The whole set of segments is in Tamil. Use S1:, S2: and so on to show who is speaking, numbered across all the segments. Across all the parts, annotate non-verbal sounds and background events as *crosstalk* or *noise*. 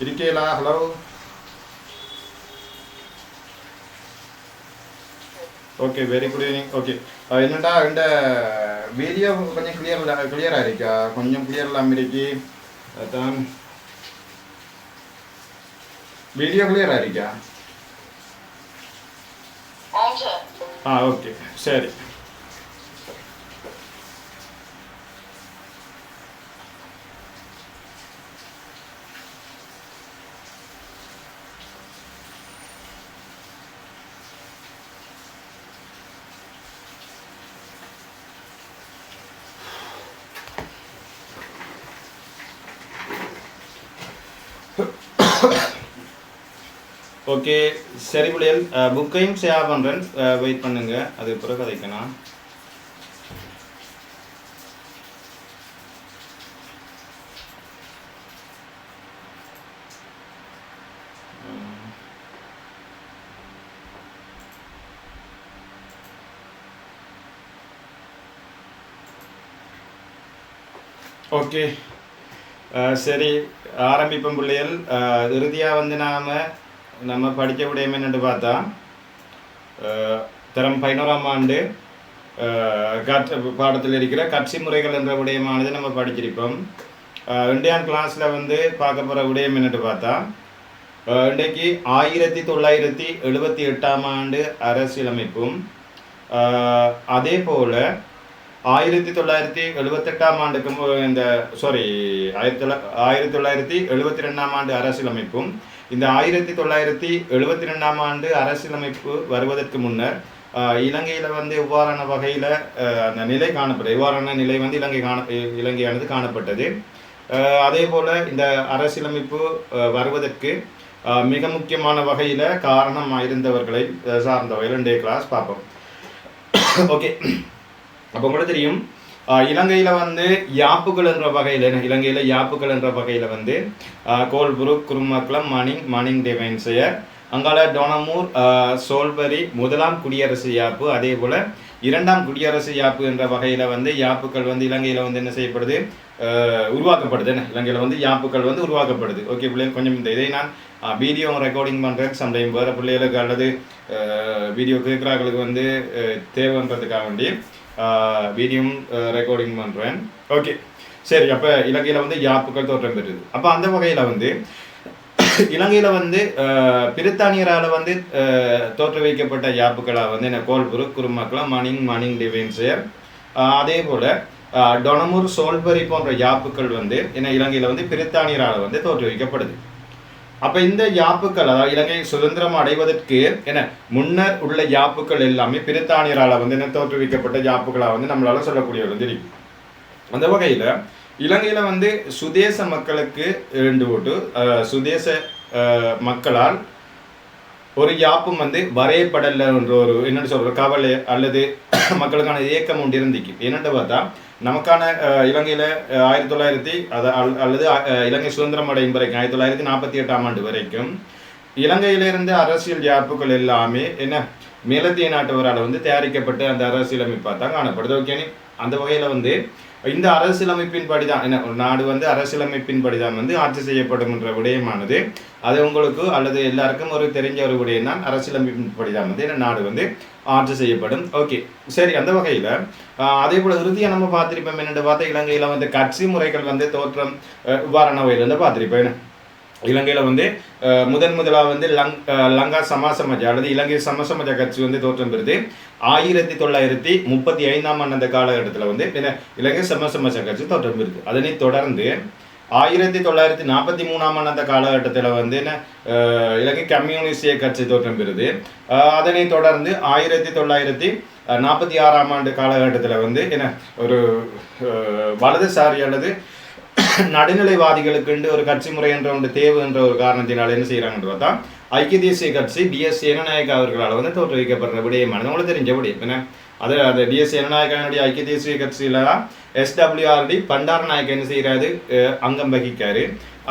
S1: இருக்கீங்களா hello okay very good evening okay என்னடா இந்த வீடியோ கொஞ்சம் கிளியர் கிளியராக இருக்கா கொஞ்சம் கிளியர் இல்லாமல் இருக்கு அதான் வீடியோ கிளியராக இருக்கா
S2: ஆம் சார்
S1: ஓகே சரி ஓகே புள்ளியல் புக்கையும் uh, ஷேர் பண்ணுறேன் வெயிட் uh, பண்ணுங்க. அது பிறகு கதைக்கணும் ஓகே அஹ் சரி. ஆரம்பிப்போம் பிள்ளைகள் uh, இறுதியாக வந்து நாம் நம்ம படித்த விடயம் என்னென்னு பார்த்தா தரம் பதினோராம் ஆண்டு அஹ் கட் பாடத்தில் இருக்கிற கட்சி முறைகள் என்ற விடயமானது நம்ம படிச்சிருப்போம். இண்டியான் கிளாஸில் வந்து பார்க்க போகிற விடயம் என்னென்னு பார்த்தா இன்றைக்கு ஆயிரத்தி தொள்ளாயிரத்தி எழுபத்தி எட்டாம் ஆண்டு அரசியலமைப்பும் அதே போல் ஆயிரத்தி தொள்ளாயிரத்தி எழுபத்தெட்டாம் ஆண்டுக்கு இந்த சாரி ஆயிரத்தி தொள்ளா ஆயிரத்தி தொள்ளாயிரத்தி எழுபத்தி ரெண்டாம் ஆண்டு அரசியலமைப்பும் இந்த ஆயிரத்தி தொள்ளாயிரத்தி எழுபத்தி ரெண்டாம் ஆண்டு அரசியலமைப்பு வருவதற்கு முன்னர் இலங்கையில் வந்து இவ்வாறான வகையில் அந்த நிலை காணப்பட்டது இவ்வாறான நிலை வந்து இலங்கை காண இ- இலங்கையானது காணப்பட்டது. அதே போல் இந்த அரசியலமைப்பு வருவதற்கு மிக முக்கியமான வகையில் காரணமாக இருந்தவர்களை சார்ந்த வகையில் டே கிளாஸ் பார்ப்போம். ஓகே அப்போ கூட தெரியும் இலங்கையில் வந்து யாப்புகள் என்ற வகையில் இலங்கையில் யாப்புகள் என்ற வகையில் வந்து கோல்புருக் குருமக்களம் மணிங் மணிங் டிவைன்சையர் அங்கால டொனமூர் சோல்பரி முதலாம் குடியரசு யாப்பு அதே போல் இரண்டாம் குடியரசு யாப்பு என்ற வகையில் வந்து யாப்புகள் வந்து இலங்கையில் வந்து என்ன செய்யப்படுது? உருவாக்கப்படுது. என்ன? இலங்கையில் வந்து யாப்புகள் வந்து உருவாக்கப்படுது. ஓகே பிள்ளைகள் கொஞ்சம் இந்த இதை நான் வீடியோ ரெக்கார்டிங் பண்ணுறேன் சம்டைம் வேறு பிள்ளைகளுக்கு அல்லது வீடியோ கேட்குறாங்களுக்கு வந்து தேவைன்றதுக்காக வேண்டி. வீடியோவும் ரெக்கார்டிங் பண்ணுறேன் ஓகே சரி அப்போ இலங்கையில் வந்து யாப்புகள் தோற்றம் பெறுது அப்போ அந்த வகையில் வந்து இலங்கையில் வந்து பிரித்தானியரால் வந்து தோற்று வைக்கப்பட்ட யாப்புக்களாக வந்து என்ன கோல்புரு குருமக்களம் மணிங் மணிங் டிவைன்சர் அதே போல் டொனமூர் சோல்பரி போன்ற யாப்புக்கள் வந்து என்ன இலங்கையில் வந்து பிரித்தானியரால் வந்து தோற்றுவிக்கப்படுது அப்ப இந்த யாப்புக்கள் அதாவது இலங்கை சுதந்திரம் அடைவதற்கு என்ன முன்னர் உள்ள யாப்புக்கள் எல்லாமே பிரித்தானியரால வந்து என்ன தோற்றுவிக்கப்பட்ட யாப்புகளா வந்து நம்மளால சொல்லக்கூடிய ஒரு தெரியும் அந்த வகையில இலங்கையில வந்து சுதேச மக்களுக்கு ரெண்டு ஓட்டு சுதேச மக்களால் ஒரு யாப்பும் வந்து வரையப்படல என்ற ஒரு என்னென்னு சொல்ற கவலை அல்லது மக்களுக்கான இயக்கம் ஒன்று இருந்துக்கு என்னென்னு பார்த்தா நமக்கான இலங்கையில் ஆயிரத்தி தொள்ளாயிரத்தி அத அல்- அல்லது இலங்கை சுதந்திரம் அடையும் வரைக்கும் ஆயிரத்தி தொள்ளாயிரத்தி நாற்பத்தி எட்டாம் ஆண்டு வரைக்கும் இலங்கையிலிருந்து அரசியல் யாப்புகள் எல்லாமே என்ன மேலத்திய நாட்டவரால் வந்து தயாரிக்கப்பட்ட அந்த அரசியலமைப்பாக தான் காணப்படுது. ஓகே அந்த வகையில் வந்து இந்த அரசியலமைப்பின் படிதான் என்ன ஒரு நாடு வந்து அரசியலமைப்பின் படிதான் வந்து ஆட்சி செய்யப்படும் என்ற விடயமானது அது உங்களுக்கு அல்லது எல்லாருக்கும் ஒரு தெரிஞ்ச ஒரு விடயம் தான் அரசியலமைப்பின் படிதான் வந்து என்ன நாடு வந்து ஆட்சி செய்யப்படும். ஓகே சரி அந்த வகையில் அதே போல் இறுதியாக நம்ம பார்த்திருப்போம் என்னென்னு பார்த்தா இலங்கையில் வந்து கட்சி முறைகள் வந்து தோற்றம் இவ்வாறான வகையிலேருந்து பார்த்துருப்பேன் இலங்கையில் வந்து முதன் முதலாக வந்து லங் லங்கா சமாசமஜ அல்லது இலங்கை சமசமஜ கட்சி வந்து தோற்றம் பெறுது. ஆயிரத்தி தொள்ளாயிரத்தி முப்பத்தி ஐந்தாம் ஆண்டு அந்த காலகட்டத்தில் வந்து இலங்கை சமசமஜ கட்சி தோற்றம் பெறுது. அதனை தொடர்ந்து ஆயிரத்தி தொள்ளாயிரத்தி நாற்பத்தி மூணாம் ஆண்டு அந்த காலகட்டத்தில் வந்து என்ன இலங்கை கம்யூனிஸ்டிய கட்சி தோற்றம் பெறுது. அதனை அதனைத் தொடர்ந்து ஆயிரத்தி தொள்ளாயிரத்தி நாற்பத்தி ஆறாம் ஆண்டு காலகட்டத்தில் வந்து என்ன ஒரு வலதுசாரி அல்லது நடுநிலைவாதிகளுக்கு ஒரு கட்சி முறை என்ற ஒன்று தேவை என்ற ஒரு காரணத்தினால் என்ன செய்கிறாங்கன்னு பார்த்தா ஐக்கிய தேசிய கட்சி டிஎஸ் சேனநாயக அவர்களால் வந்து தோற்றுவிக்கப்படுற விடயமானது. உங்களுக்கு தெரிஞ்ச விடயம் என்ன? அது அது டிஎஸ் ஜனநாயகனுடைய ஐக்கிய தேசிய கட்சியில எஸ்டபிள்யூஆர்டி பண்டார நாயக் என்ன செய்யறாரு அங்கம் வகிக்காரு.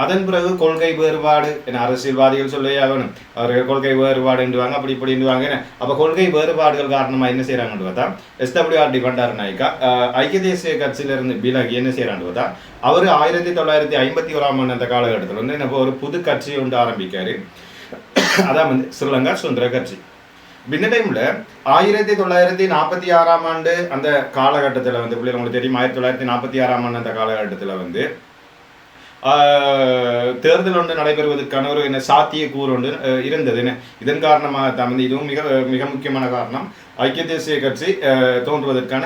S1: அதன் பிறகு கொள்கை வேறுபாடு என அரசியல்வாதிகள் சொல்லவே ஆகணும். அவர்கள் கொள்கை வேறுபாடுன்றுவாங்க அப்படி இப்படின்னுவாங்க அப்போ கொள்கை வேறுபாடுகள் காரணமாக என்ன செய்கிறாங்கன்னு பார்த்தா எஸ்டபிள்யூஆர்டி பண்டார நாயக்கா ஐக்கிய தேசிய கட்சியிலிருந்து விலகி என்ன செய்கிறான்னு பார்த்தா அவர் ஆயிரத்தி தொள்ளாயிரத்தி ஐம்பத்தி ஓராம் ஆண்டு அந்த காலகட்டத்தில் வந்து என்ன ஒரு புது கட்சி ஒன்று ஆரம்பிக்காரு. அதான் வந்து ஸ்ரீலங்கா சுதந்திர கட்சி. பின்ன டைம்ல ஆயிரத்தி தொள்ளாயிரத்தி நாற்பத்தி ஆறாம் ஆண்டு அந்த காலகட்டத்தில் வந்து பிள்ளைகள் உங்களுக்கு தெரியும் ஆயிரத்தி தொள்ளாயிரத்தி நாற்பத்தி ஆறாம் ஆண்டு அந்த காலகட்டத்தில் வந்து தேர்தல் ஒன்று நடைபெறுவதற்கான ஒரு என்ன சாத்திய கூறு ஒன்று இருந்தது. இதன் காரணமாக தான் வந்து இதுவும் மிக மிக முக்கியமான காரணம். ஐக்கிய தேசிய கட்சி தோன்றுவதற்கான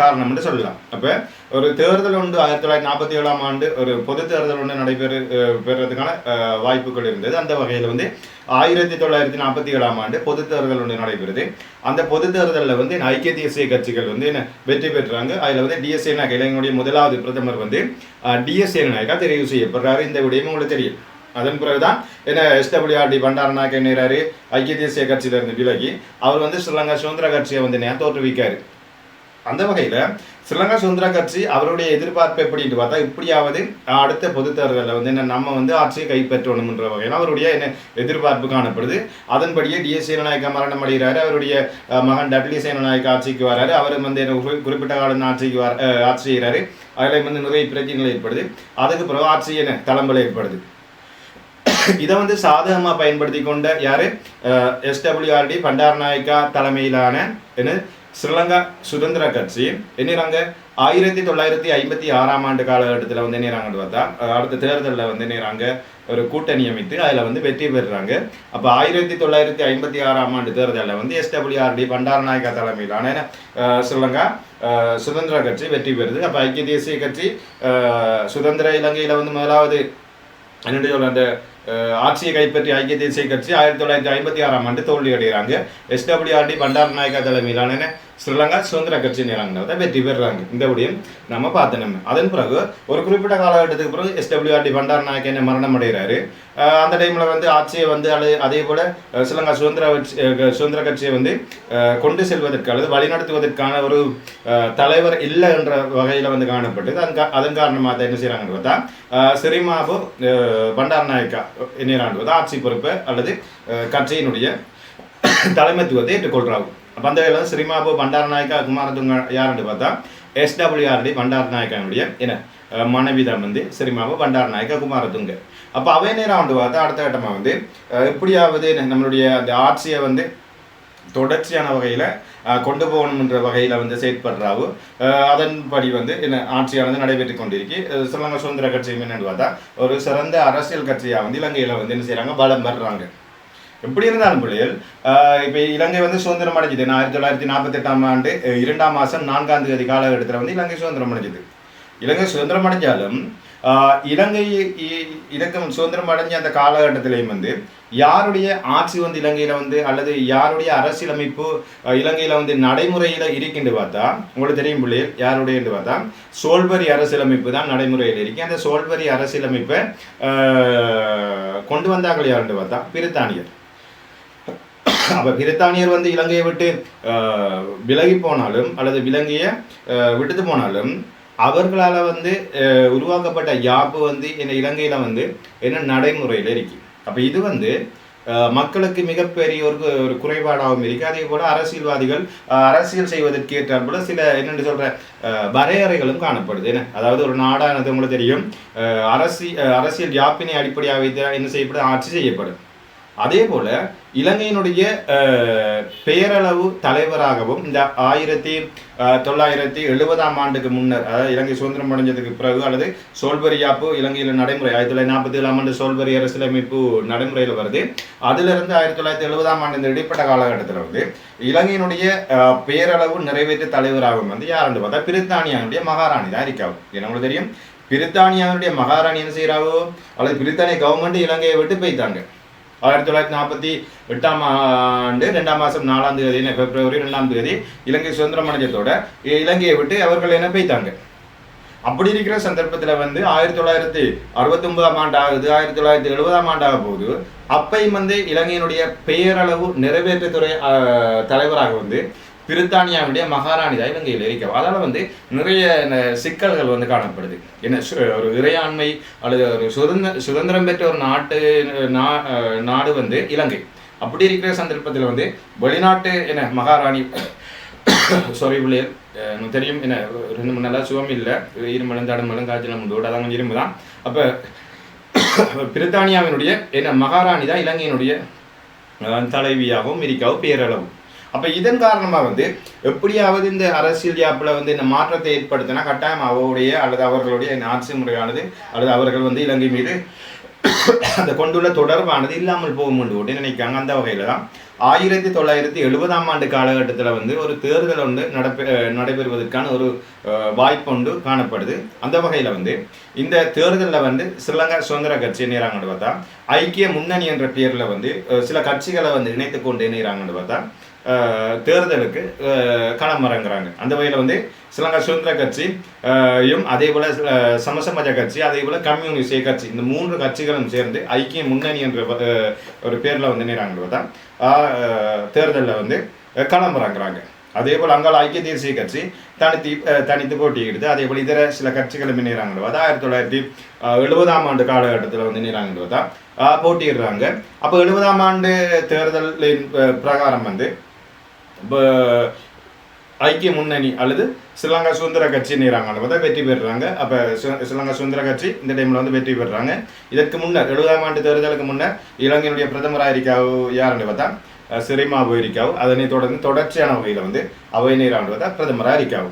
S1: காரணம் என்று சொல்லலாம் அப்போ ஒரு தேர்தல் ஒன்று ஆயிரத்தி தொள்ளாயிரத்தி நாற்பத்தி ஏழாம் ஆண்டு ஒரு பொது தேர்தல் ஒன்று நடைபெறு பெறுறதுக்கான வாய்ப்புகள் இருந்தது. அந்த வகையில் வந்து ஆயிரத்தி தொள்ளாயிரத்தி நாற்பத்தி ஏழாம் ஆண்டு பொது தேர்தல் ஒன்று நடைபெறுது. அந்த பொது தேர்தலில் வந்து ஐக்கிய தேசிய கட்சிகள் வந்து என்ன வெற்றி பெற்றாங்க. அதில் வந்து டிஎஸ்ஏ நாயக் இளைஞனுடைய முதலாவது பிரதமர் வந்து டிஎஸ்ஏ நாயக்கா தெரிவு செய்யப்படுறாரு. இந்த விடயம் உங்களுக்கு தெரியும். அதன் பிறகுதான் என்ன எஸ்டபிள்யூஆர்டி பண்டாரநாயக்க நேராரு ஐக்கிய தேசிய கட்சியிலிருந்து விலகி அவர் வந்து ஸ்ரீலங்கா சுதந்திர கட்சியை வந்து நே தோற்றுவிக்காரு. அந்த வகையில் ஸ்ரீலங்கா சுதந்திர கட்சி அவருடைய எதிர்பார்ப்பு எப்படின்னு பார்த்தா இப்படியாவது அடுத்த பொது தேர்தலில் வந்து என்ன நம்ம வந்து ஆட்சியை கைப்பற்றணும்ன்ற வகையில் அவருடைய என்ன எதிர்பார்ப்பு காணப்படுது. அதன்படியே டிஎஸ் சேனநாயக்கா மரணம் அடைகிறாரு. அவருடைய மகன் டட்லி சேனநாயக்க ஆட்சிக்கு வராரு. அவர் வந்து என்ன குறிப்பிட்ட காலம் ஆட்சிக்கு வர ஆட்சி செய்கிறாரு. அதில் வந்து நிறைய பிரச்சனைகள் ஏற்படுது. அதுக்கு பிறகு ஆட்சி என்ன? தளம்பல் ஏற்படுது. *laughs* இதை வந்து சாதகமாக பயன்படுத்தி கொண்ட யார்? எஸ்டபிள்யூஆர்டி பண்டாரநாயக்கா தலைமையிலான என்ன? ஸ்ரீலங்கா சுதந்திர கட்சி. என்னிறாங்க? ஆயிரத்தி தொள்ளாயிரத்தி ஐம்பத்தி ஆறாம் ஆண்டு காலகட்டத்தில் வந்து என்னிறாங்கன்னு பார்த்தா அடுத்த தேர்தலில் வந்து என்னறாங்க? ஒரு கூட்டணி அமைத்து அதில் வந்து வெற்றி பெறுறாங்க. அப்போ ஆயிரத்தி தொள்ளாயிரத்தி ஐம்பத்தி ஆறாம் ஆண்டு தேர்தலில் வந்து எஸ்டபிள்யூஆர்டி பண்டாரநாயக்கா தலைமையிலான ஸ்ரீலங்கா சுதந்திர கட்சி வெற்றி பெறுது. அப்போ ஐக்கிய தேசிய கட்சி சுதந்திர இலங்கையில் வந்து முதலாவது என்னுடைய அந்த ஆட்சியை கைப்பற்றி ஐக்கிய தேசிய கட்சி ஆயிரத்தி தொள்ளாயிரத்தி ஐம்பத்தி ஆறாம் ஆண்டு தோல்வி அடைகிறாங்க. எஸ்டபிள்யூஆர்டி பண்டார் நாயக்கா தலைமையிலான ஸ்ரீலங்கா சுதந்திர கட்சி நிலங்கிறத வெற்றி பெறுறாங்க. இந்த விடயம் நம்ம பார்த்து அதன் பிறகு ஒரு குறிப்பிட்ட காலகட்டத்துக்கு பிறகு எஸ்டபிள்யூஆர்டி பண்டார் நாயக்க என்ன மரணம் அடைகிறாரு. அந்த டைமில் வந்து ஆட்சியை வந்து அல்லது அதே போல் ஸ்ரீலங்கா சுதந்திர சுதந்திர கட்சியை வந்து கொண்டு செல்வதற்கு அல்லது வழிநடத்துவதற்கான ஒரு தலைவர் இல்லை என்ற வகையில் வந்து காணப்பட்டது. அதன் கா- அதன் காரணமாக தான் என்ன செய்கிறாங்கன்னு பார்த்தா சிறிமாபு பண்டார் நாயக்கா எண்ணிறாண்டு ஆட்சி பொறுப்பு அல்லது கட்சியினுடைய தலைமைத்துவத்தை ஏற்றுக்கொள்கிறாங்க அப்போ அந்த வகையில் ஸ்ரீமாபு பண்டாரநாயக்கா குமாரதுங்க யாருன்னு பார்த்தா எஸ்டபிள்யூஆர்டி பண்டாரநாயக்காவுடைய என்ன மனைவிதான் வந்து ஸ்ரீமாபு பண்டார நாயக்கா குமாரதுங்க அப்போ அவை நேரம் வந்து பார்த்தா அடுத்த கட்டமாக வந்து எப்படியாவது நம்மளுடைய அந்த ஆட்சியை வந்து தொடர்ச்சியான வகையில் கொண்டு போகணுன்ற வகையில் வந்து செயற்படுறாவோ அதன்படி வந்து என்ன ஆட்சியானது நடைபெற்று கொண்டிருக்கு அஹ், சுதந்திர கட்சியும் என்னன்னு பார்த்தா ஒரு சிறந்த அரசியல் கட்சியாக வந்து இலங்கையில் வந்து என்ன செய்கிறாங்க பலம் பெறுறாங்க எப்படி இருந்தாலும் பிள்ளைகள் இப்போ இலங்கை வந்து சுதந்திரம் அடைஞ்சது. ஆயிரத்தி தொள்ளாயிரத்தி நாற்பத்தெட்டாம் ஆண்டு இரண்டாம் மாதம் நான்காம் தேதி காலகட்டத்தில் வந்து இலங்கை சுதந்திரம் அடைஞ்சது. இலங்கை சுதந்திரம் அடைஞ்சாலும் இலங்கை இ- இலக்கம் சுதந்திரம் அடைஞ்ச அந்த காலகட்டத்திலையும் வந்து யாருடைய ஆட்சி வந்து இலங்கையில் வந்து அல்லது யாருடைய அரசியலமைப்பு இலங்கையில் வந்து நடைமுறையில் இருக்கின்று பார்த்தா உங்களுக்கு தெரியும் பிள்ளைகள் யாருடைய என்று பார்த்தா சோல்பரி அரசியலமைப்பு தான் நடைமுறையில் இருக்கு. அந்த சோல்பரி அரசியலமைப்பை கொண்டு வந்தார்கள் யாருன்னு பார்த்தா பிரித்தானியர். அப்போ பிரித்தானியர் வந்து இலங்கையை விட்டு விலகி போனாலும் அல்லது விலங்கையை விட்டுட்டு போனாலும் அவர்களால் வந்து உருவாக்கப்பட்ட யாப்பு வந்து என்ன இலங்கையில் வந்து என்ன நடைமுறையில் இருக்கு. அப்போ இது வந்து மக்களுக்கு மிகப்பெரிய ஒரு ஒரு குறைபாடாகவும் இருக்குது அதே போல் அரசியல்வாதிகள் அரசியல் செய்வதற்கு ஏற்றால் சில என்னென்னு சொல்கிற வரையறைகளும் காணப்படுது. என்ன? அதாவது ஒரு நாடானது உங்களுக்கு தெரியும் அரசி அரசியல் யாப்பினை அடிப்படையாக வைத்து என்ன செய்யப்படும்? ஆட்சி செய்யப்படும். அதே போல இலங்கையினுடைய பேரளவு பெயரளவு தலைவராகவும் இந்த ஆயிரத்தி தொள்ளாயிரத்தி எழுபதாம் ஆண்டுக்கு முன்னர் அதாவது இலங்கை சுதந்திரம் அடைஞ்சதுக்கு பிறகு அல்லது சோல்பரி யாப்பு இலங்கையில் நடைமுறை ஆயிரத்தி தொள்ளாயிரத்தி நாற்பத்தி ஏழாம் ஆண்டு சோல்பரி அரசியலமைப்பு நடைமுறையில் வருது. அதிலிருந்து ஆயிரத்தி தொள்ளாயிரத்தி எழுபதாம் ஆண்டு இந்த இடைப்பட்ட காலகட்டத்தில் வந்து இலங்கையினுடைய பேரளவு நிறைவேற்று தலைவராகவும் வந்து யாருன்னு பார்த்தா பிரித்தானியாவுடைய மகாராணி தான் இருக்காவும் ஏன்னா தெரியும்? பிரித்தானியாவுடைய மகாராணி என்ன செய்கிறாவோ அல்லது பிரித்தானிய கவர்மெண்ட் இலங்கையை விட்டு போய்த்தாங்க ஆயிரத்தி தொள்ளாயிரத்தி நாற்பத்தி எட்டாம் ஆண்டு ரெண்டாம் மாதம் நாலாம் தேதி பிப்ரவரி ரெண்டாம் தேதி இலங்கை சுதந்திரம் அடைஞ்சதோட இலங்கையை விட்டு அவர்கள் என்ன போய்த்தாங்க? அப்படி இருக்கிற சந்தர்ப்பத்தில் வந்து ஆயிரத்தி தொள்ளாயிரத்தி அறுபத்தி ஒன்பதாம் ஆண்டு ஆகுது ஆயிரத்தி தொள்ளாயிரத்தி எழுபதாம் ஆண்டு ஆக போகுது அப்பையும் வந்து இலங்கையினுடைய பெயரளவு நிறைவேற்றுத்துறை ஆஹ், தலைவராக வந்து பிரித்தானியாவுடைய மகாராணி தான் இலங்கையில் இருக்க அதால் வந்து நிறைய சிக்கல்கள் வந்து காணப்படுது. என்ன சு- ஒரு இறையாண்மை அல்லது ஒரு சுதந்திர சுதந்திரம் பெற்ற ஒரு நாட்டு நா- நாடு வந்து இலங்கை. அப்படி இருக்கிற சந்தர்ப்பத்தில் வந்து வெளிநாட்டு என்ன மகாராணி சாரி பிள்ளைகள் எனக்கு தெரியும் என்ன ரெண்டு மூணு நாளாக சுகம் இல்லை. இருமலம் தடமலம் காய்ச்சல் உண்டு அதான் கொஞ்சம் இரும்பு தான். அப்போ பிரித்தானியாவினுடைய என்ன மகாராணி தான் இலங்கையினுடைய தலைவியாகவும் இருக்காவும் பேரளவும். அப்போ இதன் காரணமாக வந்து எப்படியாவது இந்த அரசியல் யாப்பில் வந்து இந்த மாற்றத்தை ஏற்படுத்தினா கட்டாயம் அவருடைய அல்லது அவர்களுடைய ஆட்சி முறையானது அல்லது அவர்கள் வந்து இலங்கை மீது அந்த கொண்டுள்ள தொடர்பானது இல்லாமல் போகும் என்று நினைக்காங்க அந்த வகையில் தான் ஆயிரத்தி தொள்ளாயிரத்தி எழுபதாம் ஆண்டு காலகட்டத்தில் வந்து ஒரு தேர்தல் வந்து நடப்பெ நடைபெறுவதற்கான ஒரு அஹ், வாய்ப்பு ஒன்று காணப்படுது. அந்த வகையில் வந்து இந்த தேர்தலில் வந்து ஸ்ரீலங்கா சுதந்திர கட்சி இணைகிறாங்கன்னு பார்த்தா ஐக்கிய முன்னணி என்ற பேரில் வந்து சில கட்சிகளை வந்து இணைத்து கொண்டு இணைகிறாங்கன்னு பார்த்தா தேர்தலுக்கு களம் இறங்குறாங்க அந்த வகையில் வந்து ஸ்ரீலங்கா சுதந்திர கட்சி யும் அதே போல் சமசமாஜ கட்சி அதே போல் கம்யூனிஸ்ட் கட்சி இந்த மூன்று கட்சிகளும் சேர்ந்து ஐக்கிய முன்னணி என்ற ஒரு பேரில் வந்து நேராங்கிறது தான் தேர்தலில் வந்து களம் இறங்குறாங்க அதே போல் அங்கால ஐக்கிய தேசிய கட்சி தனித்து தனித்து போட்டியிடுது. அதே போல் இதர சில கட்சிகளும் நேராங்கிறது ஆயிரத்தி தொள்ளாயிரத்தி எழுபதாம் ஆண்டு காலகட்டத்தில் வந்து நேராங்கிறது தான் போட்டியிடுறாங்க. அப்போ எழுபதாம் ஆண்டு தேர்தலின் பிரகாரம் வந்து ஐக்கிய முன்னணி அல்லது ஸ்ரீலங்கா சுதந்திர கட்சிங்கிறாங்க நேராங்க பார்த்தா வெற்றி பெறுறாங்க. அப்போ ஸ்ரீலங்கா சுதந்திர கட்சி இந்த டைமில் வந்து வெற்றி பெறுறாங்க. இதற்கு முன்னர் எழுபதாம் ஆண்டு தேர்தலுக்கு முன்னர் இலங்கையினுடைய பிரதமராக இருக்காவு யாருன்னு பார்த்தா அஹ், சிறிமா அதனை தொடர்ந்து தொடர்ச்சியான வகையில் வந்து அவை நேராண்டு பார்த்தா பிரதமராக இருக்காவு.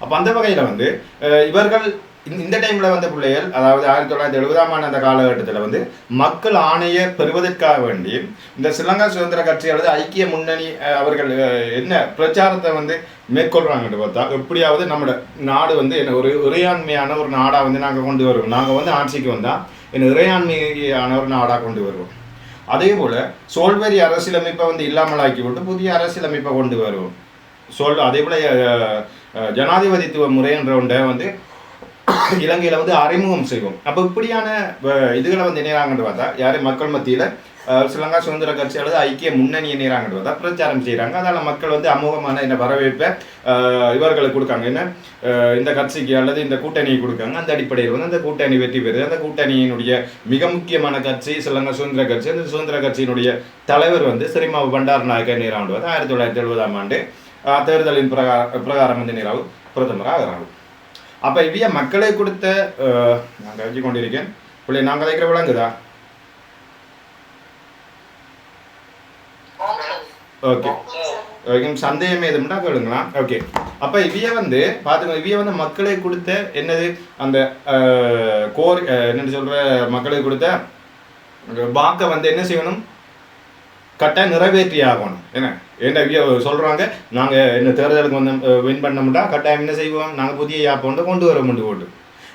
S1: அப்போ அந்த வகையில் வந்து இவர்கள் இந்த- இந்த டைமில் வந்த பிள்ளைகள் அதாவது ஆயிரத்தி தொள்ளாயிரத்தி எழுபதாம் ஆண்டு அந்த காலகட்டத்தில் வந்து மக்கள் ஆணைய பெறுவதற்காக வேண்டி இந்த ஸ்ரீலங்கா சுதந்திர கட்சி அல்லது ஐக்கிய முன்னணி அவர்கள் என்ன பிரச்சாரத்தை வந்து மேற்கொள்றாங்கன்னு பார்த்தா எப்படியாவது நம்மளோட நாடு வந்து என்ன ஒரு இறையாண்மையான ஒரு நாடாக வந்து நாங்கள் கொண்டு வருவோம். நாங்கள் வந்து ஆட்சிக்கு வந்தால் என்ன இறையாண்மையான ஒரு நாடாக கொண்டு வருவோம். அதே போல் சோல்வெரி அரசியலமைப்பை வந்து இல்லாமலாக்கி விட்டு புதிய அரசியலமைப்பை கொண்டு வருவோம். சொல் அதே போல் ஜனாதிபதித்துவ முறை என்ற ஒன்றை வந்து இலங்கையில் வந்து அறிமுகம் செய்வோம். அப்போ இப்படியான இதுகளை வந்து இணைகிறாங்கன்னு பார்த்தா யாரு? மக்கள் மத்தியில் ஸ்ரீலங்கா சுதந்திர கட்சி அல்லது ஐக்கிய முன்னணி இணைகிறாங்கன்னு பார்த்தா பிரச்சாரம் செய்கிறாங்க அதனால் மக்கள் வந்து அமோகமான என்ன வரவேற்பை இவர்களுக்கு கொடுக்காங்க. என்ன? இந்த கட்சிக்கு அல்லது இந்த கூட்டணியை கொடுக்காங்க. அந்த அடிப்படையில் வந்து அந்த கூட்டணி வெற்றி பெறுது. அந்த கூட்டணியினுடைய மிக முக்கியமான கட்சி ஸ்ரீலங்கா சுதந்திர கட்சி. அந்த சுதந்திர கட்சியினுடைய தலைவர் வந்து ஸ்ரீமா பண்டார் நாயக்க நீராண்டு ஆயிரத்தி தொள்ளாயிரத்தி எழுபதாம் ஆண்டு தேர்தலின் பிரகார பிரகாரம் வந்து நீராவு பிரதமராக ஆகிறாங்க அப்போ இவ்விய மக்களை கொடுத்த நான் கழிச்சு கொண்டிருக்கேன். பிள்ளை நான் கதைக்கிற விளங்குதா ஓகே ஓகே சந்தேகம் ஏதும்னா கேளுங்களா. ஓகே அப்போ இவிய வந்து பார்த்துங்க இவிய வந்து மக்களை கொடுத்த என்னது? அந்த கோரி அஹ், என்னன்னு சொல்ற? மக்களை கொடுத்த வாக்கை வந்து என்ன செய்யணும்? கட்டாயம் நிறைவேற்றி ஆகணும் என்ன என்ன சொல்கிறாங்க நாங்கள் என்ன தேர்தலுக்கு வந்து வின் பண்ணோம்னா கட்டாயம் என்ன செய்வோம்? நாங்கள் புதிய யாப்பை வந்து கொண்டு வர கொண்டு போட்டு.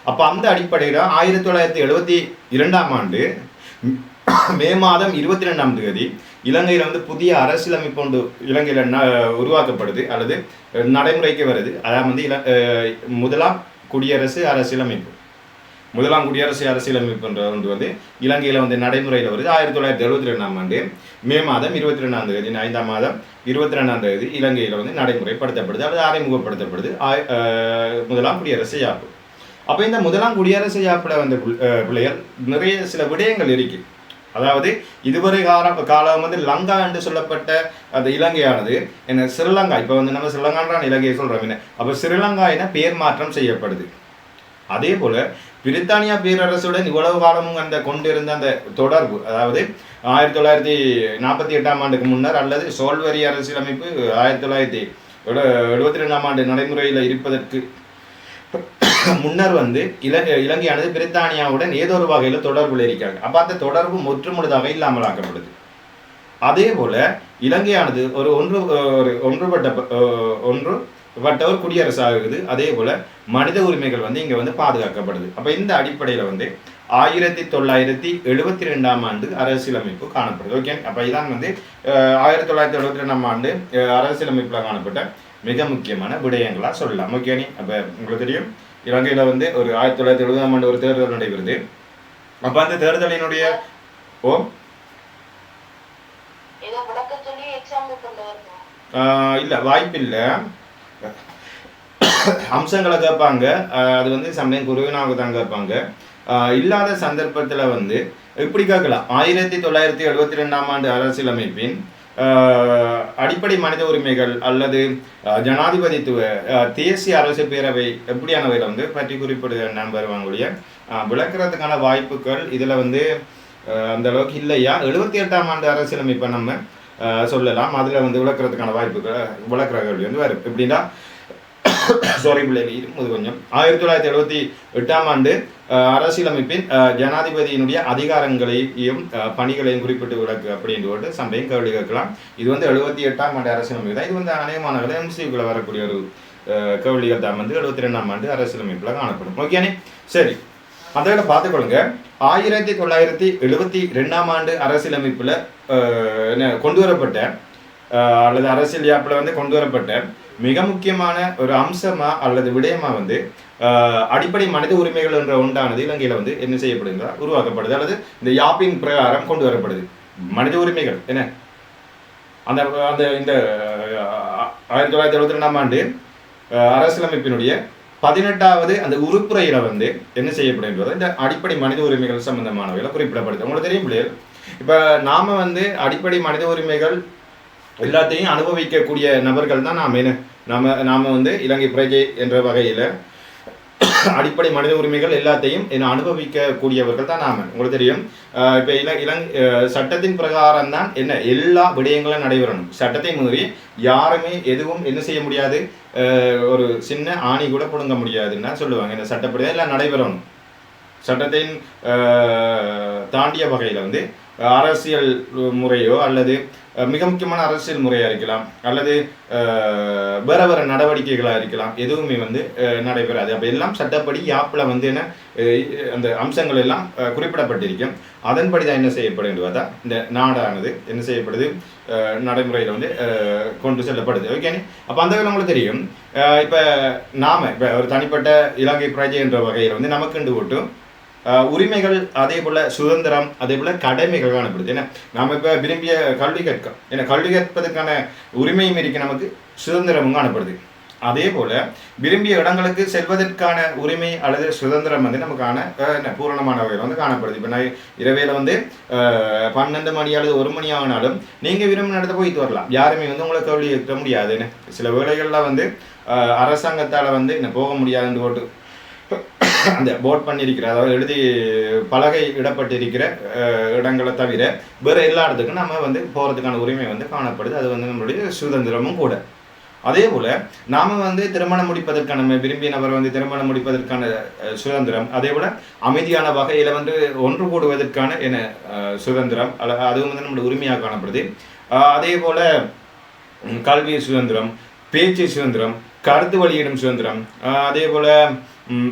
S1: அப்போ அந்த அடிப்படையில் ஆயிரத்தி தொள்ளாயிரத்தி எழுபத்தி இரண்டாம் ஆண்டு மே மாதம் இருபத்தி ரெண்டாம் தேதி இலங்கையில் வந்து புதிய அரசியலமைப்பு ஒன்று இலங்கையில் ந உருவாக்கப்படுது அல்லது நடைமுறைக்கு வருது. அதான் வந்து இல முதலாம் குடியரசு அரசியலமைப்பு. முதலாம் குடியரசு அரசியலமைப்புன்ற ஒன்று வந்து இலங்கையில் வந்து நடைமுறையில் வருது. ஆயிரத்தி தொள்ளாயிரத்தி எழுபத்தி ரெண்டாம் ஆண்டு மே மாதம் இருபத்தி ரெண்டாம் தேதி ஐந்தாம் மாதம் இருபத்தி ரெண்டாம் தேதி இலங்கையில் வந்து நடைமுறைப்படுத்தப்படுது. அல்லது அறிமுகப்படுத்தப்படுது. முதலாம் குடியரசு யாப்பு. அப்போ இந்த முதலாம் குடியரசு யாப்பில் வந்த பிள்ளைகள் நிறைய சில விடயங்கள் இருக்கு. அதாவது இதுவரை காலம் காலம் வந்து லங்கா என்று சொல்லப்பட்ட அந்த இலங்கையானது என்ன ஸ்ரீலங்கா இப்போ வந்து நம்ம ஸ்ரீலங்கான்றான் இலங்கையை சொல்கிறோம் என்ன? அப்போ ஸ்ரீலங்கா என பேர் மாற்றம் செய்யப்படுது. அதே போல் பிரித்தானியா பேரரசுடன் இவ்வளவு காலமும் அந்த கொண்டிருந்த அந்த தொடர்பு அதாவது ஆயிரத்தி தொள்ளாயிரத்தி நாற்பத்தி எட்டாம் ஆண்டுக்கு முன்னர் அல்லது சோல்வரி அரசியலமைப்பு ஆயிரத்தி தொள்ளாயிரத்தி எழுபத்தி ரெண்டாம் ஆண்டு நடைமுறையில் இருப்பதற்கு முன்னர் வந்து இல இலங்கையானது பிரித்தானியாவுடன் ஏதோ ஒரு வகையில் தொடர்புல இருக்காங்க. அப்போ அந்த தொடர்பு முற்றுமுழுதாக இல்லாமலாக்கப்படுது அதே போல இலங்கையானது ஒரு ஒன்று ஒரு ஒன்றுபட்ட ப- அஹ் ஒன்றுபட்ட ஒரு குடியரசு ஆகுது அதே போல மனித உரிமைகள் வந்து இங்க வந்து பாதுகாக்கப்படுது. அப்ப இந்த அடிப்படையில வந்து ஆயிரத்தி தொள்ளாயிரத்தி எழுபத்தி ரெண்டாம் ஆண்டு அரசியலமைப்பு காணப்படுது. ஓகே அப்ப இதான் வந்து ஆயிரத்தி தொள்ளாயிரத்தி எழுபத்தி ரெண்டாம் ஆண்டு அரசியலமைப்புல காணப்பட்ட மிக முக்கியமான விடயங்களா சொல்லலாம். ஓகே அப்ப உங்களுக்கு தெரியும் இலங்கையில வந்து ஒரு ஆயிரத்தி தொள்ளாயிரத்தி எழுபதாம் ஆண்டு ஒரு தேர்தல் நடைபெறுது. அப்ப அந்த தேர்தலினுடைய ஓ? இல்லை வாய்ப்பில்லை. அம்சங்களை கேட்பாங்க. அது வந்து சமயம் குருவினாக தான் கேட்பாங்க இல்லாத சந்தர்ப்பத்தில் வந்து இப்படி கேட்கலாம். ஆயிரத்தி தொள்ளாயிரத்தி எழுபத்தி ரெண்டாம் ஆண்டு அரசியலமைப்பின் அடிப்படை மனித உரிமைகள் அல்லது ஜனாதிபதித்துவ தேசிய அரசு பேரவை எப்படியானவையில் வந்து பற்றி குறிப்பிடுகிற நண்பர் வாங்கக்கூடிய விளக்குறதுக்கான வாய்ப்புகள் இதில் வந்து அந்த அளவுக்கு இல்லையா? எழுபத்தி எட்டாம் ஆண்டு அரசியலமைப்பை நம்ம சொல்லலாம். அதில் வந்து விளக்குறதுக்கான வாய்ப்புகள் விளக்குற கேள்வி வந்து வரும் எப்படின்னா சாரி பிள்ளைங்க இருமுது கொஞ்சம். ஆயிரத்தி தொள்ளாயிரத்தி எழுபத்தி எட்டாம் ஆண்டு அரசியலமைப்பின் ஜனாதிபதியினுடைய அதிகாரங்களையும் பணிகளையும் குறிப்பிட்டு விளக்கு அப்படின்னு சொல்லிட்டு சண்டையும் கேள்வி கேட்கலாம். இது வந்து எழுபத்தி எட்டாம் ஆண்டு அரசியலமைப்பு தான். இது வந்து அநேகமானவர்கள் எம்சிக்குள்ள வரக்கூடிய ஒரு கேள்விகள் தான். வந்து எழுபத்தி ரெண்டாம் ஆண்டு அரசியலமைப்பில் காணப்படும். ஓகேனே சரி. அந்த இதில் பார்த்துக்கொள்ளுங்க. ஆயிரத்தி தொள்ளாயிரத்தி எழுபத்தி ரெண்டாம் ஆண்டு அரசியலமைப்பில் என்ன கொண்டு வரப்பட்ட அல்லது அரசியல் யாப்பில் வந்து கொண்டு வரப்பட்ட மிக முக்கியமான ஒரு அம்சமா அல்லது விடயமா வந்து அடிப்படை மனித உரிமைகள் என்ற ஒன்றானது இலங்கையில் வந்து என்ன செய்யப்படுகிறதா? உருவாக்கப்படுது. அல்லது இந்த யாப்பின் பிரகாரம் கொண்டு வரப்படுது மனித உரிமைகள் என்ன? அந்த அந்த இந்த ஆயிரத்தி தொள்ளாயிரத்தி எழுபத்தி ரெண்டாம் ஆண்டு அரசியலமைப்பினுடைய பதினெட்டாவது அந்த உறுப்புரையில வந்து என்ன செய்யப்படுகின்றது? இந்த அடிப்படை மனித உரிமைகள் சம்பந்தமானவைகளை குறிப்பிடப்படுது உங்களுக்கு தெரியும் பிள்ளைகள் இப்போ நாம வந்து அடிப்படை மனித உரிமைகள் எல்லாத்தையும் அனுபவிக்கக்கூடிய நபர்கள் தான் நாம். என்ன? நாம நாம வந்து இலங்கை பிரஜை என்ற வகையில *coughs* அடிப்படை மனித உரிமைகள் எல்லாத்தையும் என்ன அனுபவிக்கக்கூடியவர்கள் தான் நாம. உங்களுக்கு தெரியும். இப்போ இப்ப இல இலங் சட்டத்தின் பிரகாரம் தான் என்ன? எல்லா விடயங்களும் நடைபெறணும். சட்டத்தை மீறி யாருமே எதுவும் என்ன செய்ய முடியாது. ஒரு சின்ன ஆணி கூட பிடுங்க முடியாதுன்னா சொல்லுவாங்க. இந்த சட்டப்படி எல்லாம் நடைபெறணும். சட்டத்தின் தாண்டிய வகையில் வந்து அரசியல் முறையோ அல்லது மிக முக்கியமான அரசியல் முறையாக இருக்கலாம். அல்லது வேற வேற நடவடிக்கைகளாக இருக்கலாம். எதுவுமே வந்து நடைபெறாது. அப்போ எல்லாம் சட்டப்படி யாப்பில் வந்து என்ன அந்த அம்சங்கள் எல்லாம் குறிப்பிடப்பட்டிருக்கும். அதன்படி தான் என்ன செய்யப்படும் இந்த நாடானது என்ன செய்யப்படுது நடைமுறையில் வந்து கொண்டு செல்லப்படுது. ஓகேனே அப்போ அந்த வகையில் உங்களுக்கு தெரியும். இப்போ நாம இப்போ ஒரு தனிப்பட்ட இலங்கை பிரஜை என்ற வகையில் வந்து நமக்குண்டு விட்டு உரிமைகள் அதே போல் சுதந்திரம் அதே போல் கடமைகள் காணப்படுது. ஏன்னா நம்ம இப்போ விரும்பிய கல்வி கற்க ஏன்னா கல்வி கற்பதற்கான உரிமையும் இருக்குது நமக்கு சுதந்திரமும் காணப்படுது. அதே போல் விரும்பிய இடங்களுக்கு செல்வதற்கான உரிமை அல்லது சுதந்திரம் வந்து நமக்கான என்ன? பூரணமான வகையில் வந்து காணப்படுது. இப்போ நான் இரவையில் வந்து பன்னெண்டு மணி அல்லது ஒரு மணி ஆகினாலும் நீங்கள் விரும்பின இடத்த போயிட்டு வரலாம். யாருமே வந்து உங்களை கேள்வி கேட்க முடியாதுன்னு சில வேளைகளில் வந்து அரசாங்கத்தால் வந்து என்ன? போக முடியாதுன்னு போட்டு அந்த போர்ட் பண்ணியிருக்கிற அதாவது எழுதி பலகை இடப்பட்டிருக்கிற இடங்களை தவிர வேறு எல்லா இடத்துக்கும் நம்ம வந்து போகிறதுக்கான உரிமை வந்து காணப்படுது. அது வந்து நம்மளுடைய சுதந்திரமும் கூட. அதே போல் நாம் வந்து திருமணம் முடிப்பதற்கான நம்ம விரும்பிய நபர் வந்து திருமணம் முடிப்பதற்கான சுதந்திரம் அதே போல் அமைதியான வகையில் வந்து ஒன்று கூடுவதற்கான என்ன சுதந்திரம் அதுவும் வந்து நம்மளுடைய உரிமையாக காணப்படுது. அதே போல் கல்வி சுதந்திரம் பேச்சு சுதந்திரம் கருத்து வெளியிடும் சுதந்திரம் அதே போல்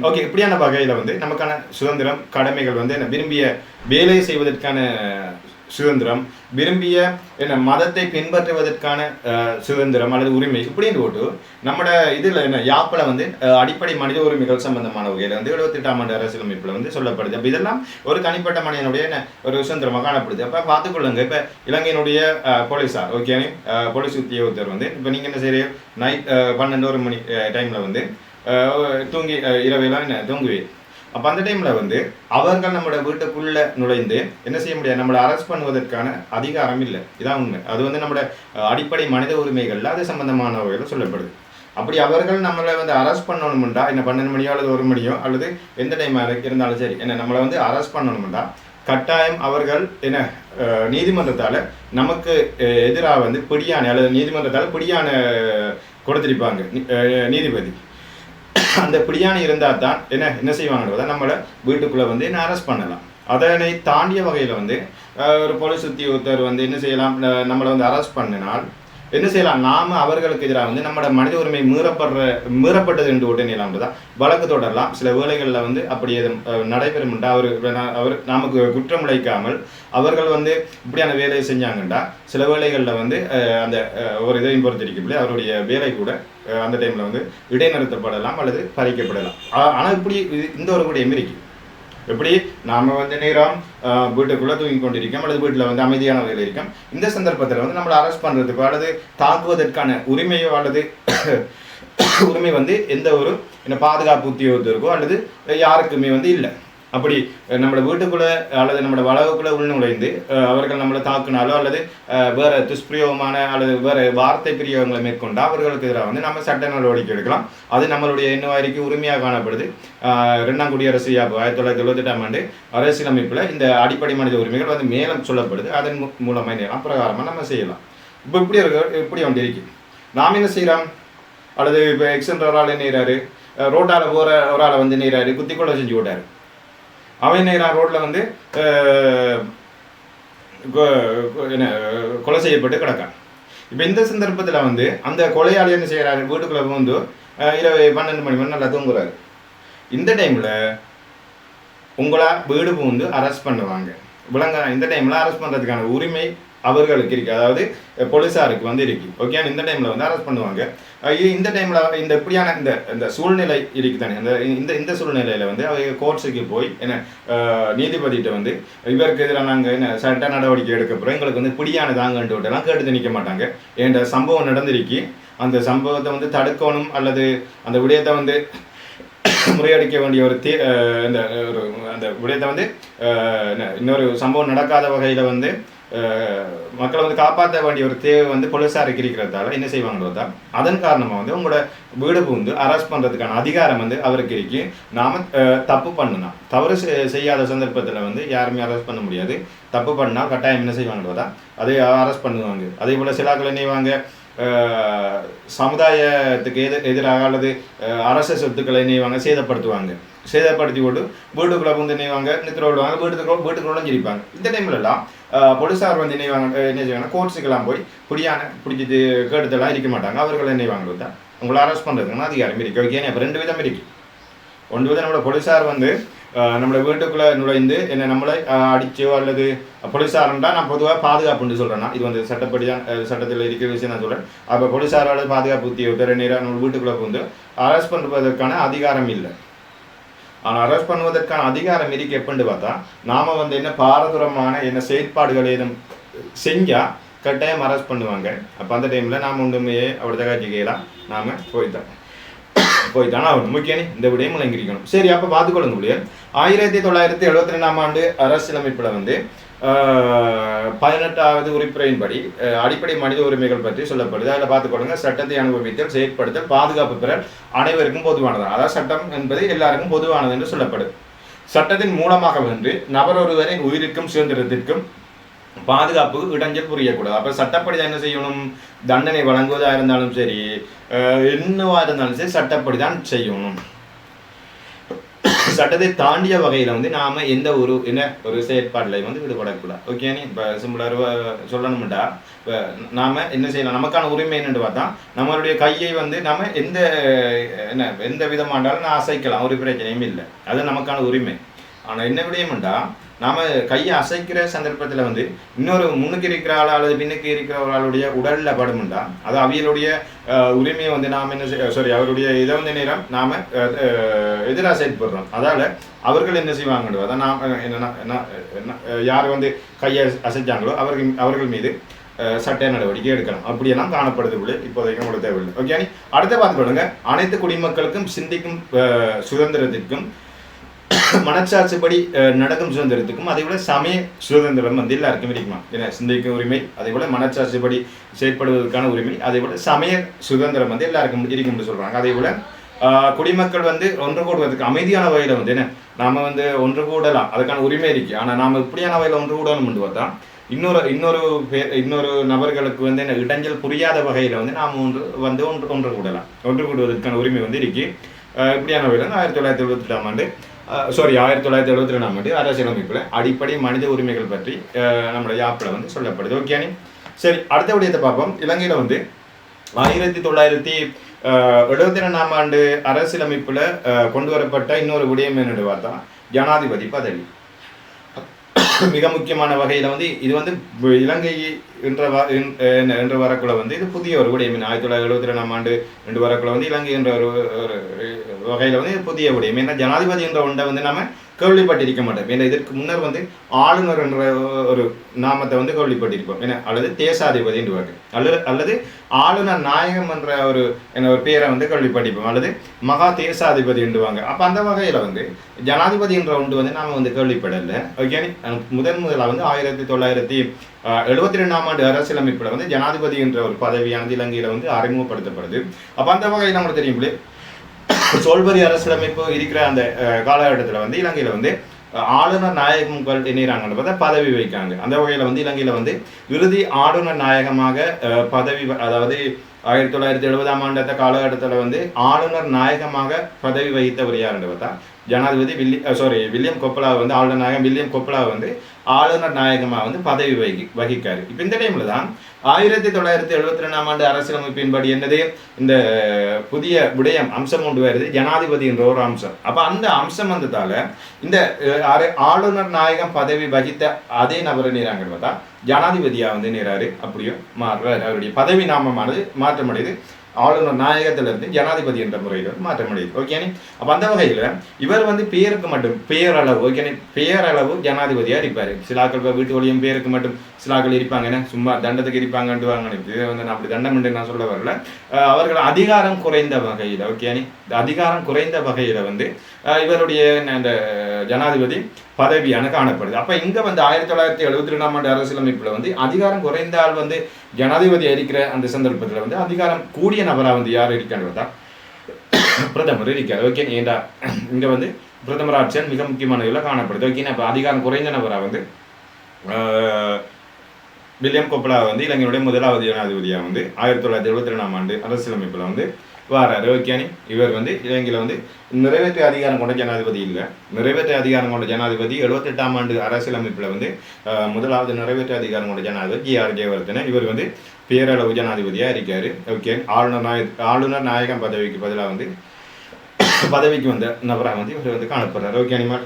S1: ஓகே இப்படியான வகையில் வந்து நமக்கான சுதந்திரம் கடமைகள் வந்து என்ன விரும்பிய வேலை செய்வதற்கான சுதந்திரம் விரும்பிய என்ன மதத்தை பின்பற்றுவதற்கான சுதந்திரம் அல்லது உரிமை இப்படின்னு போட்டு நம்மட இதில் என்ன யாப்பில் வந்து அடிப்படை மனித உரிமைகள் சம்பந்தமான வகையில் வந்து எழுபத்தெட்டாம் ஆண்டு அரசியலமைப்பில் வந்து சொல்லப்படுது. அப்போ இதெல்லாம் ஒரு தனிப்பட்ட மனிதனுடைய என்ன ஒரு சுதந்திரமாக காணப்படுது. அப்போ பார்த்துக்கொள்ளுங்க இப்போ இலங்கையினுடைய போலீஸார் ஓகே போலீஸ் உத்தியோகத்தர் வந்து இப்போ நீங்கள் என்ன செய்ய நைட் பன்னெண்டு ஒரு மணி டைமில் வந்து தூங்கி இரவையெல்லாம் என்ன? தூங்குவேன். அப்போ அந்த டைமில் வந்து அவர்கள் நம்மளோட வீட்டுக்குள்ளே நுழைந்து என்ன செய்ய முடியாது? நம்மளை அரெஸ்ட் பண்ணுவதற்கான அதிகாரம் இல்லை. இதான் உண்மை. அது வந்து நம்மளோட அடிப்படை மனித உரிமைகள்ல அது சம்பந்தமான வகையில் சொல்லப்படுது. அப்படி அவர்கள் நம்மளை வந்து அரெஸ்ட் பண்ணணும்டா என்ன பன்னெண்டு மணியோ அல்லது ஒரு மணியோ? அல்லது எந்த டைம் இருந்தாலும் சரி. என்ன நம்மளை வந்து அரெஸ்ட் பண்ணணும்டா கட்டாயம் அவர்கள் என்ன நீதிமன்றத்தால் நமக்கு எதிராக வந்து பிடியான அல்லது நீதிமன்றத்தால் பிடியான கொடுத்திருப்பாங்க. நீதிபதி. அந்த பிடியாணி இருந்தால் தான் என்ன என்ன செய்வாங்கன்றத நம்மளை வீட்டுக்குள்ளே வந்து என்ன அரெஸ்ட் பண்ணலாம். அதனை தாண்டிய வகையில் வந்து ஒரு போலீஸ் உத்தியோகத்தர் வந்து என்ன செய்யலாம் நம்மளை வந்து அரெஸ்ட் பண்ணினால் என்ன செய்யலாம்? நாம அவர்களுக்கு எதிராக வந்து நம்மளோட மனித உரிமை மீறப்படுற மீறப்பட்டது என்று உடனே தான் வழக்கு தொடரலாம். சில வேளைகளில் வந்து அப்படி எதுவும் நடைபெறும் அவர் அவர் நமக்கு குற்றம் உழைக்காமல் அவர்கள் வந்து இப்படியான வேலையை செஞ்சாங்கண்டா? சில வேளைகளில் வந்து அந்த ஒரு இதையும் பொறுத்திருக்கப்படி அவருடைய வேலை கூட அந்த டைமில் வந்து இடைநிறுத்தப்படலாம் அல்லது பறிக்கப்படலாம். ஆனால் இப்படி இது- இந்த ஒரு கூட எமிரிக்கு எப்படி? நாம் வந்து நேரம் வீட்டுக்குள்ளே தூங்கி கொண்டிருக்கோம் அல்லது வீட்டில் வந்து அமைதியான வகையில் இருக்கோம். இந்த சந்தர்ப்பத்தில் வந்து நம்மளை அரெஸ்ட் பண்றதுக்கோ அல்லது தாக்குவதற்கான உரிமையோ அல்லது உரிமை வந்து எந்த ஒரு என்ன பாதுகாப்பு உத்தியோகத்திற்கோ அல்லது யாருக்குமே வந்து இல்லை. அப்படி நம்மளோட வீட்டுக்குள்ளே அல்லது நம்மளோட வளவுக்குள்ளே உள்நுழைந்து அவர்கள் நம்மளை தாக்குனாலோ அல்லது வேறு துஷ்பிரயோகமான அல்லது வேறு வார்த்தை பிரியோகங்களை மேற்கொண்டு அவர்களுக்கு எதிராக வந்து நம்ம சட்ட நடவடிக்கை எடுக்கலாம். அது நம்மளுடைய இன்னும் உரிமையாக காணப்படுது. ரெண்டாம் குடியரசு யாப்பு ஆயிரத்தி தொள்ளாயிரத்தி எழுபத்தெட்டாம் ஆண்டு அரசியலமைப்பில் இந்த அடிப்படை மனித உரிமைகள் வந்து மேலும் சொல்லப்படுது. அதன் மூலமாக மூலமா அப்பிரகாரமாக நம்ம செய்யலாம். இப்போ இப்படி இருக்க இப்படி வந்து இருக்கு. நாம் என்ன செய்கிறோம் அல்லது இப்போ எக்ஸென்ட்ரால் என்ன செய்கிறாரு ரோட்டால் போகிற ஒரு ஆளை வந்து நேராரு குத்தி கொலை செஞ்சு விட்டாரு அவன் நேரா ரோட்டில் வந்து கொ- என்ன கொலை செய்யப்பட்டு கிடக்கான் இப்போ இந்த சந்தர்ப்பத்தில் வந்து அந்த கொலையாளி என்ன செய்கிறாரு வீட்டுக்குள்ளே வந்து இரவு பன்னெண்டு மணி மணி நல்லா தூங்குறாரு. இந்த டைமில் உங்களா வீடு பூந்து அரெஸ்ட் பண்ணுவாங்க. விலங்க இந்த டைமில் அரெஸ்ட் பண்ணுறதுக்கான உரிமை அவர்களுக்கு இருக்கு. அதாவது போலீஸாருக்கு வந்து இருக்கு. ஓகே இந்த டைமில் வந்து அரெஸ்ட் பண்ணுவாங்க. இந்த டைமில் இந்த இப்படியான இந்த இந்த சூழ்நிலை இருக்கு தானே. இந்த இந்த இந்த சூழ்நிலையில் வந்து அவங்க கோர்ட்ஸுக்கு போய் என்ன அஹ், நீதிபதிகிட்ட வந்து இவருக்கு எதிராக நாங்கள் என்ன சட்ட நடவடிக்கை எடுக்க போகிறோம் எங்களுக்கு வந்து பிடியான தாங்கன்ட்டு விட்டெல்லாம் கேட்டு நிற்க மாட்டாங்க. என்ற சம்பவம் நடந்திருக்கு. அந்த சம்பவத்தை வந்து தடுக்கணும் அல்லது அந்த விடயத்தை வந்து முறையடிக்க வேண்டிய ஒரு தீ அந்த இந்த ஒரு அந்த விடயத்தை வந்து என்ன, இன்னொரு சம்பவம் நடக்காத வகையில் வந்து மக்களை வந்து காப்பாற்ற வேண்டிய ஒரு தேவை வந்து போலீஸாருக்கு இருக்கிறதால என்ன செய்வாங்களோ தான் அதன் காரணமாக வந்து உங்களோட வீடு புகுந்து அரெஸ்ட் பண்ணுறதுக்கான அதிகாரம் வந்து அவருக்கு இருக்கு. நாம் தப்பு பண்ணணும் தவறு செய்யாத சந்தர்ப்பத்தில் வந்து யாருமே அரெஸ்ட் பண்ண முடியாது. தப்பு பண்ணால் கட்டாயம் என்ன செய்வாங்களோ தான் அதை அரெஸ்ட் பண்ணுவாங்க. அதே போல் சிலாக்கள் என்ன செய்வாங்க சமுதாயத்துக்கு எதிர் எதிராக அல்லது அரச சொத்துக்களை நெய்வாங்க சேதப்படுத்துவாங்க. சேதப்படுத்தி போட்டு வீட்டுக்குள்ளே வந்து நெய்வாங்க நித்திர விடுவாங்க வீட்டுக்குள்ள வீட்டுக்குள்ளே சிரிப்பாங்க இந்த டைம்லலாம் போலீஸார் வந்து நெய்வாங்க என்ன செய்வாங்க கோர்ட்ஸுக்கெல்லாம் போய் பிடியான பிடிச்சிட்டு கேட்டுதெல்லாம் இருக்க மாட்டாங்க. அவர்கள் நெய்வாங்க தான் உங்களை அரெஸ்ட் பண்ணுறதுக்குன்னா அதிகாரம் இருக்கு. ஓகே அப்போ ரெண்டு விதம் இருக்கு. ஒன்று விதம் நம்மளோட போலீஸார் வந்து நம்மளை வீட்டுக்குள்ளே நுழைந்து என்னை நம்மளை அடிச்சோ அல்லது போலீஸாரன்டா நான் பொதுவாக பாதுகாப்புன்னு சொல்கிறேன்னா இது வந்து சட்டப்படி தான் சட்டத்தில் இருக்கிற விஷயம் நான் சொல்கிறேன் அப்போ போலீஸாரோட பாதுகாப்பு உத்தியோகத்தர் நேராக நம்ம வீட்டுக்குள்ளே வந்து அரெஸ்ட் பண்ணுவதற்கான அதிகாரம் இல்லை. ஆனால் அரெஸ்ட் பண்ணுவதற்கான அதிகாரம் இருக்கு எப்படின்னு பார்த்தா நாம் வந்து என்ன பாரதூரமான என்ன செயற்பாடுகள் ஏதும் செஞ்சால் கட்டாயம் அரெஸ்ட் பண்ணுவாங்க. அப்போ அந்த டைமில் நாம் ஒன்றுமே அப்படி கேலாம் நாம் போய்தான் போய்த்தானே ஆகணும் முக்கியம் இந்த விடயம் விளங்கிருக்கணும் சரி அப்போ பார்த்துக்கொள்ளுங்க முடியும் ஆயிரத்தி தொள்ளாயிரத்தி எழுபத்தி ரெண்டாம் ஆண்டு அரசியலமைப்பில் வந்து ஆஹ், பதினெட்டாவது உறுப்பினரின்படி அடிப்படை மனித உரிமைகள் பற்றி சொல்லப்படுது. அதில் பார்த்துக்கொள்ளுங்க. சட்டத்தை அனுபவித்தல் செயற்படுத்தல் பாதுகாப்பு பெறல் அனைவருக்கும் பொதுவானது? அதாவது சட்டம் என்பது எல்லாருக்கும் பொதுவானது என்று சொல்லப்படுது. சட்டத்தின் மூலமாக வென்று நபர் ஒருவரின் உயிருக்கும் சுதந்திரத்திற்கும் பாதுகாப்பு இடைஞ்சல் புரியக்கூடாது. அப்போ சட்டப்படி தான் என்ன செய்யணும்? தண்டனை வழங்குவதா இருந்தாலும் சரி என்னவா இருந்தாலும் சரி சட்டப்படி தான் செய்யணும். சட்டத்தை தாண்டிய வகையில் வந்து நாம எந்த ஒரு என்ன ஒரு செயற்பாட்டில் வந்து ஈடுபடக்கூடாது ஓகேனே இப்போ சிம்பிளாக சொல்லணும்டா. இப்போ நாம என்ன செய்யலாம்? நமக்கான உரிமை என்னன்னு பார்த்தா நம்மளுடைய கையை வந்து நாம எந்த என்ன எந்த விதமாண்டாலும் நான் அசைக்கலாம் ஒரு பிரச்சனையும் இல்லை. அது நமக்கான உரிமை. ஆனால் என்ன விடயம்டா? நாம் கையை அசைக்கிற சந்தர்ப்பத்தில் வந்து இன்னொரு முன்னுக்கு இருக்கிற ஆள் அல்லது பின்னுக்கு இருக்கிற ஒரு ஆளுடைய உடலில் படுமுண்டா அது அவியலுடைய உரிமையை வந்து நாம் என்ன சாரி அவருடைய இதை வந்து நேரம் நாம் எதிராக செயல்படுறோம். அதால் அவர்கள் என்ன செய்வாங்கன்றோ அதான் நாம் என்னன்னா என்ன யார் வந்து கையை அசைச்சாங்களோ அவர்கள் அவர்கள் மீது சட்ட நடவடிக்கை எடுக்கலாம் அப்படியெல்லாம் காணப்படுது உள்ள இப்போதைக்கு உங்களுக்கு தேவையில்லை. ஓகே அடுத்த பார்த்துக்கொள்ளுங்க அனைத்து குடிமக்களுக்கும் சிந்திக்கும் சுதந்திரத்திற்கும் மனச்சாட்சிப்படி நடக்கும் சுதந்திரத்துக்கும் அதே போல சமய சுதந்திரம் வந்து எல்லாருக்கும் இருக்குமா? ஏன்னா சிந்திக்கும் உரிமை அதே போல மனச்சாட்சிப்படி செயற்படுவதற்கான உரிமை அதே போல சமய சுதந்திரம் வந்து எல்லாருக்கும் இருக்கும்னு சொல்றாங்க. அதே போல குடிமக்கள் வந்து ஒன்று கூடுவதற்கு அமைதியான வகையில் வந்து என்ன நாம வந்து ஒன்று கூடலாம் அதுக்கான உரிமை இருக்கு. ஆனா நாம இப்படியான வகையில் ஒன்று கூடணும்னு பார்த்தா இன்னொரு இன்னொரு பேர் இன்னொரு நபர்களுக்கு வந்து என்ன இடைஞ்சல் புரியாத வகையில் வந்து நாம் ஒன்று வந்து ஒன்று ஒன்று கூடலாம். ஒன்று கூடுவதற்கான உரிமை வந்து இருக்கு. இப்படியான வகையில் ஆயிரத்தி தொள்ளாயிரத்தி எழுபத்தி எட்டாம் ஆண்டு சாரி ஆயிரத்தி தொள்ளாயிரத்தி எழுபத்தி ரெண்டாம் ஆண்டு அரசியலமைப்பில் அடிப்படை மனித உரிமைகள் பற்றி நம்மளோட நம்மளுடைய யாப்பில் வந்து சொல்லப்படுது. ஓகேனி சரி அடுத்த விடயத்தை பார்ப்போம். இலங்கையில் வந்து ஆயிரத்தி தொள்ளாயிரத்தி எழுபத்தி ரெண்டாம் ஆண்டு அரசியலமைப்பில் கொண்டு வரப்பட்ட இன்னொரு விடயம் என்னென்னு பார்த்தா ஜனாதிபதி பதவி. மிக முக்கியமான வகையில் வந்து இது வந்து இலங்கை என்ற வ- என்- என்று வரக்குள்ள வந்து இது புதிய ஒரு விடயம் ஆயிரத்தி தொள்ளாயிரத்தி எழுபத்தி ரெண்டாம் ஆண்டு என்று வரக்குள்ள வந்து இலங்கை என்ற ஒரு வகையில் வந்து இது புதிய விடயம் ஏன்னா ஜனாதிபதி என்ற ஒன்றை வந்து நம்ம கேள்விப்பட்டிருக்க மாட்டோம் ஏன்னா இதற்கு முன்னர் வந்து ஆளுநர் என்ற ஒரு நாமத்தை வந்து கேள்விப்பட்டிருப்போம். ஏன்னா அல்லது தேசாதிபதி என்று அல்லது அல்லது ஆளுநர் நாயகம் என்ற ஒரு என்ன ஒரு பேரை வந்து கேள்விப்பட்டிருப்போம். அல்லது மகா தேசாதிபதி என்றுவாங்க அப்போ அந்த வகையில் வந்து ஜனாதிபதி என்ற ஒன்று வந்து நாம வந்து கேள்விப்படலை. ஓகே முதன் முதலாக வந்து ஆயிரத்தி தொள்ளாயிரத்தி எழுபத்தி ரெண்டாம் ஆண்டு அரசியலமைப்பில் வந்து ஜனாதிபதி என்ற ஒரு பதவியானது இலங்கையில் வந்து அறிமுகப்படுத்தப்படுது. அப்போ அந்த வகையில் நம்மளுக்கு தெரியும் சோல்பரி அரசியலமைப்பு இருக்கிற அந்த காலகட்டத்தில் வந்து இலங்கையில் வந்து ஆளுநர் நாயகங்கள் இணைகிறாங்கன்னு பார்த்தா பதவி வைக்காங்க அந்த வகையில் வந்து இலங்கையில் வந்து இறுதி ஆளுநர் நாயகமாக பதவி வ- அதாவது ஆயிரத்தி தொள்ளாயிரத்தி எழுபதாம் ஆண்டு காலகட்டத்தில் வந்து ஆளுநர் நாயகமாக பதவி வகித்தவர் யாருன்னு பார்த்தா ஜனாதிபதி வில்லி சாரி வில்லியம் கொப்பலா வந்து ஆளுநர் நாயகம் வில்லியம் கொப்பலா வந்து ஆளுநர் நாயகமாக வந்து பதவி வகி வகிக்காரு. இப்போ இந்த டைமில் தான் ஆயிரத்தி தொள்ளாயிரத்தி எழுபத்தி ரெண்டாம் ஆண்டு அரசியலமைப்பின்படி என்னது? இந்த புதிய விடயம் அம்சம் கொண்டு வருது ஜனாதிபதின்ற ஒரு அம்சம். அப்போ அந்த அம்சம் வந்ததால இந்த ஆளுநர் நாயகம் பதவி வகித்த அதே நபரை நேராங்க பார்த்தா ஜனாதிபதியாக வந்து நேராரு. அப்படியும் மாறுறாரு. அவருடைய பதவி நாமமானது மாற்றமடையுது. ஆளுநர் நாயகத்திலிருந்து ஜனாதிபதி என்ற முறையில் மாற்றமடையுது ஓகேனே அப்போ அந்த வகையில் இவர் வந்து பேருக்கு மட்டும் பேரளவு ஓகேனே பேரளவு ஜனாதிபதியாக இருப்பார் சிலாக்கள் இப்போ வீட்டு வழியும் பேருக்கு மட்டும் சிலாக்கள் இருப்பாங்க என்ன? சும்மா தண்டத்துக்கு இருப்பாங்கன்ட்டு இது வந்து நான் அப்படி தண்டம் என்று நான் சொல்ல வரல. அவர்கள் அதிகாரம் குறைந்த வகையில் ஓகேனே அதிகாரம் குறைந்த வகையில் வந்து இவருடைய அந்த ஜனாதிபதி பதவியான காணப்படுது. அப்போ இங்கே வந்து ஆயிரத்தி தொள்ளாயிரத்தி எழுபத்தி ரெண்டாம் ஆண்டு அரசியலமைப்பில் வந்து அதிகாரம் குறைந்த ஆள் வந்து ஜனாதிபதி இருக்கிற அந்த சந்தர்ப்பத்தில் வந்து அதிகாரம் கூடிய நபராக வந்து யார் இருக்கான்னு பார்த்தா பிரதமர் இருக்கார். ஓகே ஏண்டா இங்கே வந்து பிரதமர் ஆட்சியன் மிக முக்கியமான இதில் காணப்படுது. ஓகே இப்போ அதிகாரம் குறைந்த நபராக வந்து வில்லியம் கொப்பலா வந்து இலங்கையுடைய முதலாவது ஜனாதிபதியாக வந்து ஆயிரத்தி தொள்ளாயிரத்தி எழுபத்தி ரெண்டாம் ஆண்டு அரசியலமைப்பில் வந்து வாராரு ஓகேனி இவர் வந்து இலங்கையில் வந்து நிறைவேற்று அதிகாரம் கொண்ட ஜனாதிபதி இல்லை. நிறைவேற்று அதிகாரம் கொண்ட ஜனாதிபதி எழுபத்தெட்டாம் ஆண்டு அரசியலமைப்பில் வந்து ஆஹ், முதலாவது நிறைவேற்று அதிகாரம் கொண்ட ஜனாதிபதி ஜி. ஆர். ஜெயவர்தன இவர் வந்து பேரளவு ஜனாதிபதியாக இருக்கார். ஓகே. ஆளுநர் நாய ஆளுநர் நாயகம் பதவிக்கு பதிலாக வந்து பதவிக்கு வந்த நபராக வந்து இவர் வந்து காணப்படுறாரு. Okay animal.